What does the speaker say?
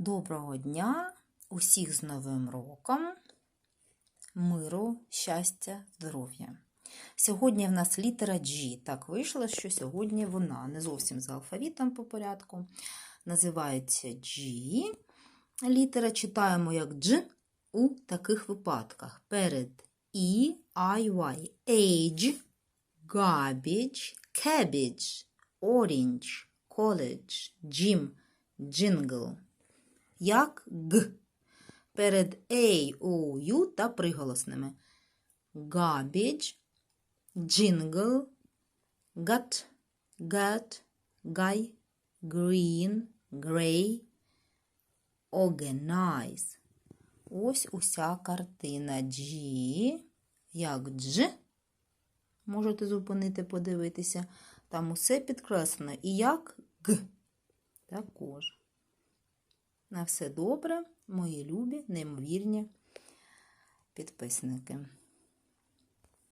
Доброго дня, усіх з Новим роком, миру, щастя, здоров'я. Сьогодні в нас літера G. Так вийшло, що сьогодні вона не зовсім за алфавітом по порядку. Називається G. Літера читаємо як Дж у таких випадках. Перед І, I, Y. Age, garbage, cabbage, orange, college, gym, jingle як Г. Перед A, O, U та приголосними. Garbage, jingle, gut, gut, guy, green, grey, organize. Ось уся картина G, як Дж. Можете зупинити, подивитися. Там усе підкреслено. І як Г. Також. На все добре, мої любі, неймовірні підписники.